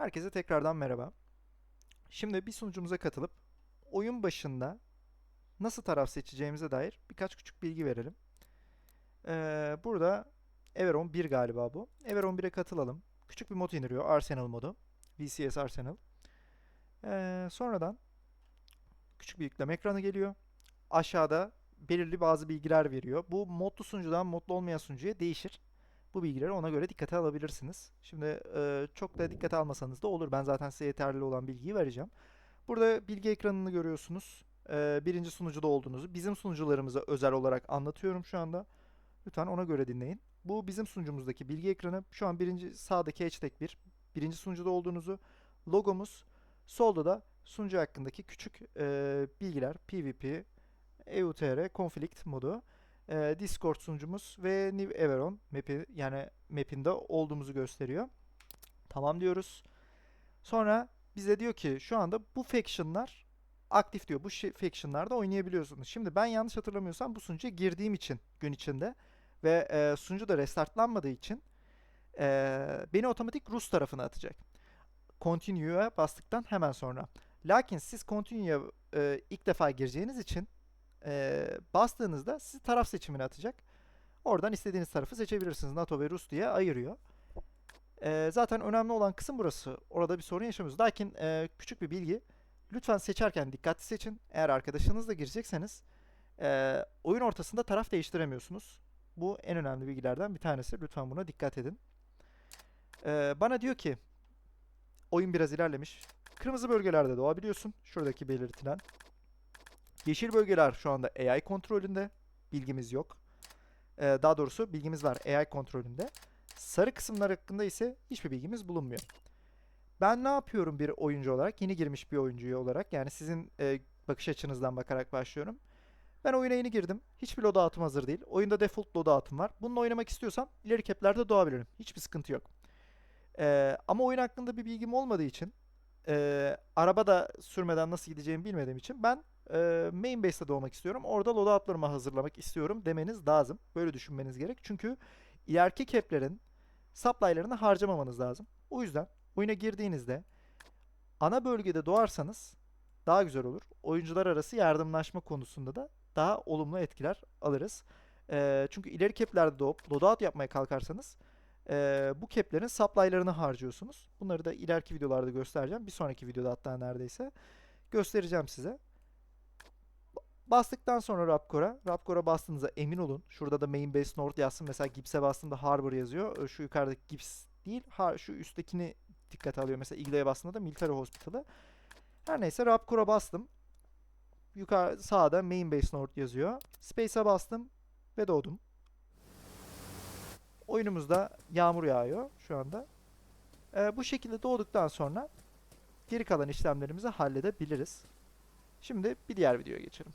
Herkese tekrardan merhaba. Şimdi bir sunucumuza katılıp oyun başında nasıl taraf seçeceğimize dair birkaç küçük bilgi verelim. Ee, burada Everon 1 galiba bu. Everon 1'e katılalım. Küçük bir mod indiriyor. Arsenal modu. VCS Arsenal. Ee, sonradan küçük bir yükleme ekranı geliyor. Aşağıda belirli bazı bilgiler veriyor. Bu modlu sunucudan modlu olmayan sunucuya değişir. Bu bilgileri ona göre dikkate alabilirsiniz. Şimdi e, çok da dikkate almasanız da olur. Ben zaten size yeterli olan bilgiyi vereceğim. Burada bilgi ekranını görüyorsunuz. E, birinci sunucuda olduğunuzu. Bizim sunucularımıza özel olarak anlatıyorum şu anda. Lütfen ona göre dinleyin. Bu bizim sunucumuzdaki bilgi ekranı. Şu an birinci sağdaki hashtag 1. Birinci sunucuda olduğunuzu. Logomuz. Solda da sunucu hakkındaki küçük e, bilgiler. PvP, EUTR, Conflict modu e, Discord sunucumuz ve New Everon map'i yani map'inde olduğumuzu gösteriyor. Tamam diyoruz. Sonra bize diyor ki şu anda bu faction'lar aktif diyor. Bu faction'larda oynayabiliyorsunuz. Şimdi ben yanlış hatırlamıyorsam bu sunucuya girdiğim için gün içinde ve e, sunucu da restartlanmadığı için e, beni otomatik Rus tarafına atacak. Continue'ya bastıktan hemen sonra. Lakin siz Continue'ya e, ilk defa gireceğiniz için e, bastığınızda sizi taraf seçimine atacak. Oradan istediğiniz tarafı seçebilirsiniz. NATO ve Rus diye ayırıyor. E, zaten önemli olan kısım burası. Orada bir sorun yaşamıyoruz. Lakin e, küçük bir bilgi. Lütfen seçerken dikkatli seçin. Eğer arkadaşınızla girecekseniz e, oyun ortasında taraf değiştiremiyorsunuz. Bu en önemli bilgilerden bir tanesi. Lütfen buna dikkat edin. E, bana diyor ki oyun biraz ilerlemiş. Kırmızı bölgelerde doğabiliyorsun. Şuradaki belirtilen. Yeşil bölgeler şu anda AI kontrolünde. Bilgimiz yok. Ee, daha doğrusu bilgimiz var AI kontrolünde. Sarı kısımlar hakkında ise hiçbir bilgimiz bulunmuyor. Ben ne yapıyorum bir oyuncu olarak? Yeni girmiş bir oyuncu olarak. Yani sizin e, bakış açınızdan bakarak başlıyorum. Ben oyuna yeni girdim. Hiçbir loadout'um hazır değil. Oyunda default loadout'um var. Bununla oynamak istiyorsam ileri caplerde doğabilirim. Hiçbir sıkıntı yok. Ee, ama oyun hakkında bir bilgim olmadığı için e, araba da sürmeden nasıl gideceğimi bilmediğim için ben e, main base'te doğmak istiyorum. Orada loadout'larımı hazırlamak istiyorum demeniz lazım. Böyle düşünmeniz gerek. Çünkü ileriki cap'lerin supply'larını harcamamanız lazım. O yüzden oyuna girdiğinizde ana bölgede doğarsanız daha güzel olur. Oyuncular arası yardımlaşma konusunda da daha olumlu etkiler alırız. E, çünkü ileri cap'lerde doğup loadout yapmaya kalkarsanız e, bu cap'lerin supply'larını harcıyorsunuz. Bunları da ileriki videolarda göstereceğim. Bir sonraki videoda hatta neredeyse göstereceğim size. Bastıktan sonra Rapcore'a, Rapcore'a bastığınızda emin olun. Şurada da Main Base North yazsın. Mesela Gips'e bastığımda Harbor yazıyor. Şu yukarıdaki Gips değil, şu üsttekini dikkate alıyor. Mesela Eagle'e bastığında da Military Hospital'ı. Her neyse Rapcore'a bastım. Yukarı sağda Main Base North yazıyor. Space'e bastım ve doğdum. Oyunumuzda yağmur yağıyor şu anda. Ee, bu şekilde doğduktan sonra geri kalan işlemlerimizi halledebiliriz. Şimdi bir diğer videoya geçelim.